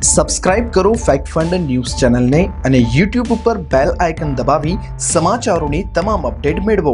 Subscribe કરો fact fund news ચેનલને અને યુટ્યુબ ઉપર બેલ આઇકન દબાવી સમાચારોની તમામ અપડેટ મેળવો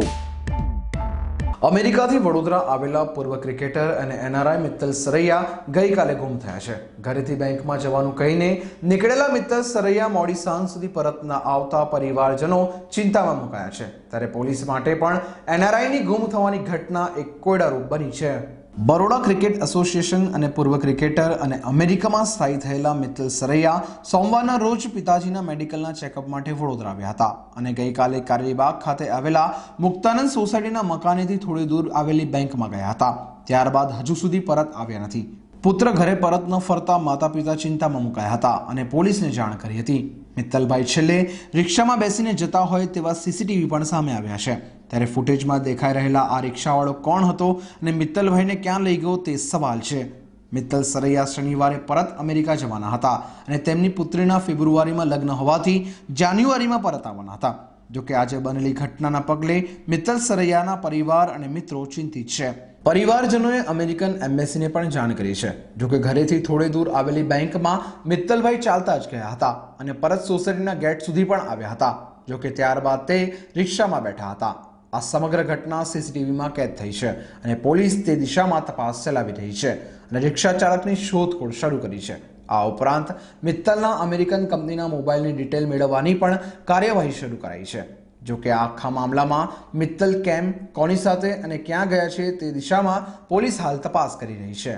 અમેરિકાથી વડોદરા આવેલા પૂર્વ ક્રિકેટર અને એનઆરઆઈ મિત્તલ સરૈયા ગઈકાલે ગુમ થયા છે ઘરેથી બેંકમાં જવાનું કહીને નીકળેલા મિત્તલ સરૈયા મોડી સાંજ સુધી પરત ન આવતા પરિવારજનો ચિંતામાં મુકાયા છે ત્યારે પોલીસ માટે પણ એનઆરઆઈની ગુમ થવાની ઘટના એક કોયડારૂપ બની છે બરોડા ક્રિકેટ એસોસિએશન અને પૂર્વ ક્રિકેટર અને અમેરિકામાં સ્થાયી થયેલા મિત્તલ સરૈયા સોમવારના રોજ પિતાજીના મેડિકલના ચેકઅપ માટે વડોદરા આવ્યા હતા અને ગઈકાલે કારેલીબાગ ખાતે આવેલા મુક્તાનંદ સોસાયટીના મકાનેથી થોડી દૂર આવેલી બેંકમાં ગયા હતા. ત્યારબાદ હજુ સુધી પરત આવ્યા નથી. પુત્ર ઘરે પરત ન ફરતા માતા પિતા ચિંતામાં મુકાયા હતા અને પોલીસને જાણ કરી હતી. મિત્તલભાઈ છેલ્લે રિક્ષામાં બેસીને જતા હોય તેવા સીસીટીવી પણ સામે આવ્યા છે. ત્યારે ફૂટેજમાં દેખાઈ રહેલા આ રિક્ષાવાળો કોણ હતો અને મિત્તલભાઈને ક્યાં લઈ ગયો તે સવાલ છે. મિત્તલ સરૈયા શનિવારે પરત અમેરિકા જવાના હતા અને તેમની પુત્રીના ફેબ્રુઆરીમાં લગ્ન હોવાથી જાન્યુઆરીમાં પરત આવવાના હતા. જોકે આજે બનેલી ઘટનાના પગલે મિત્તલ સરૈયાના પરિવાર અને મિત્રો ચિંતિત છે. પરિવારજનોએ અમેરિકન એમ્બેસીને પણ જાણ કરી છે. જોકે ઘરેથી થોડે દૂર આવેલી બેંકમાં મિત્તલભાઈ ચાલતા જ ગયા હતા અને પરત સોસાયટીના ગેટ સુધી પણ આવ્યા હતા જોકે ત્યારબાદ તે રિક્ષામાં બેઠા હતા. આ સમગ્ર ઘટના સીસીટીવીમાં કેદ થઈ છે અને પોલીસ તે દિશામાં તપાસ ચલાવી રહી છે અને રિક્ષા ચાલકની શોધખોળ શરૂ કરી છે. આ ઉપરાંત મિત્તલના અમેરિકન કંપનીના મોબાઈલની ડિટેલ મેળવવાની પણ કાર્યવાહી શરૂ કરાઈ છે. જો કે આખા મામલામાં મિત્તલ કેમ કોની સાથે અને ક્યાં ગયા છે તે દિશામાં પોલીસ હાલ તપાસ કરી રહી છે.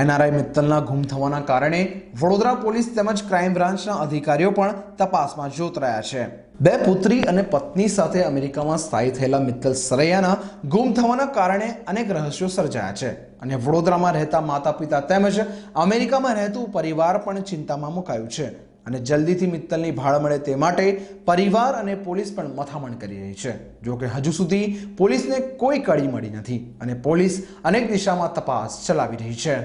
એનઆરઆઈ મિત્તલના ગુમ થવાના કારણે વડોદરા પોલીસ તેમજ ક્રાઇમ બ્રાન્ચના અધિકારીઓ પણ તપાસમાં જોતરાયા છે. બે પુત્રી અને પત્ની સાથે અમેરિકામાં સ્થાયી થયેલા મિત્તલ સરૈયાના ગુમ થવાના કારણે અનેક રહસ્યો સર્જાયા છે અને વડોદરામાં રહેતા માતા પિતા તેમજ અમેરિકામાં રહેતું પરિવાર પણ ચિંતામાં મુકાયું છે. અને જલ્દીથી મિત્તલની ભાળ મળે તે માટે પરિવાર અને પોલીસ પણ મથામણ કરી રહી છે. જો કે હજુ સુધી પોલીસને કોઈ કડી મળી નથી અને પોલીસ અનેક દિશામાં તપાસ ચલાવી રહી છે.